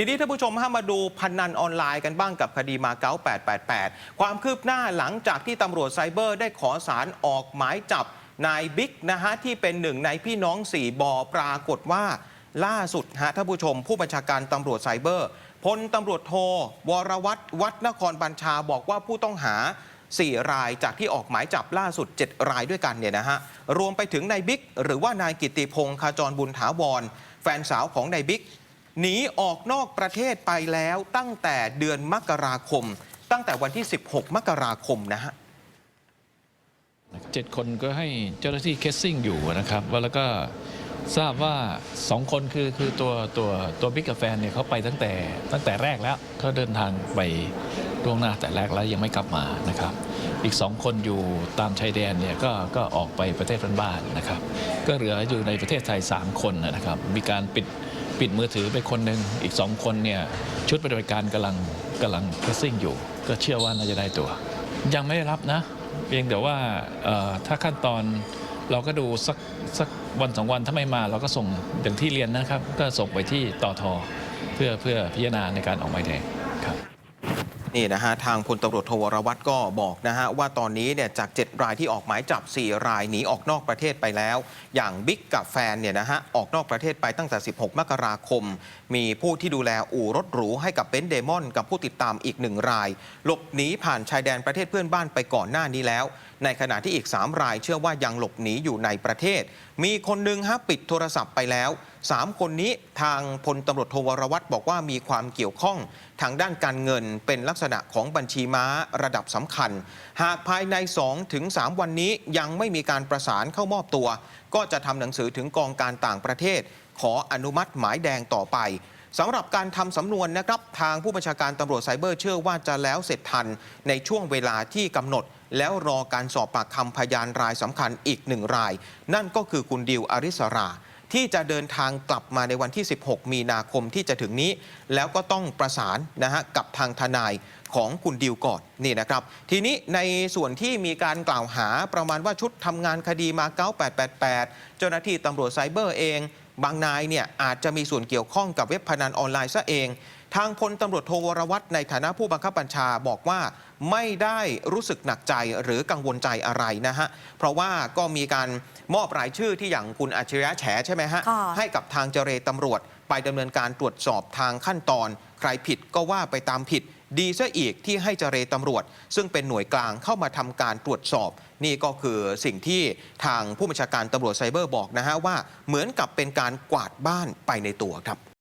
ทีนี้ท่านผู้ชมห้มาดูพนันออนไลน์กันบ้างกับคดีมาเก๊า888 ความคืบหน้าหลังจากที่ตำรวจไซเบอร์ได้ขอสารออกหมายจับนายบิ๊กนะฮะที่เป็นหนึ่งในพี่น้องสี่บอปรากฏว่าล่าสุดฮะท่านผู้ชม ผู้บัญชาการตำรวจไซเบอร์พลตำรวจโทวรวัตรวัดนครบัญชาบอกว่าผู้ต้องหา 4 รายจากที่ออกหมายจับล่าสุด 7 รายด้วยกันเนี่ยนะฮะรวมไปถึงนายบิ๊กหรือว่านายกิติพงษ์ขจรบุญถาวร แฟนสาวของนายบิ๊ก หนีออกนอกประเทศไปแล้วตั้งแต่เดือนมกราคม ตั้งแต่วันที่ 16 มกราคมนะฮะเจ็ดคนก็ให้เจ้าหน้าที่เคสซิ่งอยู่นะครับแล้วก็ทราบว่าสองคนคือคือตัวตัวตัวบิ๊กกับแฟนเนี่ยเขาไปตั้งแต่ตั้งแต่แรกแล้วเขาเดินทางไปล่วงหน้าแต่แรกแล้วยังไม่กลับมานะครับ อีกสองคนอยู่ตามชายแดนเนี่ยก็ก็ออกไปประเทศเพื่อนบ้านนะครับ ก็เหลืออยู่ในประเทศไทย 3 คนนะครับ มีการปิด ปิดมือถือไปคนหนึ่งอีกสองคนเนี่ยชุดปฏิบัติการกำลังกำลังเคสซิ่งอยู่ ก็เชื่อว่าน่าจะได้ตัว ยังไม่ได้รับนะ เพียงแต่ว่าถ้าขั้นตอนเราก็ดูสักสักวันสองวันถ้าไม่มาเราก็ส่งอย่างที่เรียนนะครับ ก็ส่งไปที่ต่อทอเพื่อเพื่อพิจารณาในการออกหมายแดงครับ นี่นะฮะทางพลตำรวจโทวรวัตรก็บอกนะฮะว่าตอนนี้เนี่ยจาก 7 รายที่ออกหมายจับ 4 รายหนีออกนอกประเทศไปแล้ว อย่างบิ๊กกับแฟนเนี่ยนะฮะออกนอกประเทศไปตั้งแต่ 16 มกราคม มีผู้ที่ดูแลอู่รถหรูให้กับเบนซ์เดมอน กับผู้ติดตามอีกหนึ่งราย หลบหนีผ่านชายแดนประเทศเพื่อนบ้านไปก่อนหน้านี้แล้ว ในขณะที่อีก 3 รายเชื่อว่ายังหลบหนีอยู่ในประเทศ มีคนหนึ่งฮะปิดโทรศัพท์ไปแล้ว3 คนนี้ทางพลตำรวจโทวรวัตรบอกว่ามีความเกี่ยวข้องทางด้านการเงินเป็นลักษณะของบัญชีม้าระดับสำคัญ หากภายใน2-3ถึง3วันนี้ยังไม่มีการประสานเข้ามอบตัว ก็จะทำหนังสือถึงกองการต่างประเทศ ขออนุมัติหมายแดงต่อไปสำหรับการทำสำนวนนะครับ ทางผู้บัญชาการตำรวจไซเบอร์เชื่อว่าจะแล้วเสร็จทันในช่วงเวลาที่กำหนด แล้วรอการสอบปากคำพยานรายสำคัญอีกหนึ่งราย นั่นก็คือคุณดิวอริสรา ที่จะเดินทางกลับมาในวันที่ 16 มีนาคมที่จะถึงนี้ แล้วก็ต้องประสานนะฮะกับทางทนายของคุณดิวก่อนนี่นะครับ ทีนี้ในส่วนที่มีการกล่าวหาประมาณว่าชุดทำงานคดีมา 9888 เจ้าหน้าที่ตำรวจไซเบอร์เอง บางนายเนี่ยอาจจะมีส่วนเกี่ยวข้องกับเว็บพนันออนไลน์ซะเอง ทางพลตำรวจโทวรวัตรในฐานะผู้บังคับบัญชาบอกว่าไม่ได้รู้สึกหนักใจหรือกังวลใจอะไรนะฮะ เพราะว่าก็มีการมอบรายชื่อที่อย่างคุณอัจฉริยะแฉใช่ไหมฮะค่ะให้กับทางเจรตำรวจ ไปดำเนินการตรวจสอบทางขั้นตอน ใครผิดก็ว่าไปตามผิด ดีซะอีกที่ให้เจรตำรวจ ซึ่งเป็นหน่วยกลางเข้ามาทำการตรวจสอบ นี่ก็คือสิ่งที่ทางผู้บัญชาการตำรวจไซเบอร์บอกนะฮะว่าเหมือนกับเป็นการกวาดบ้านไปในตัวครับ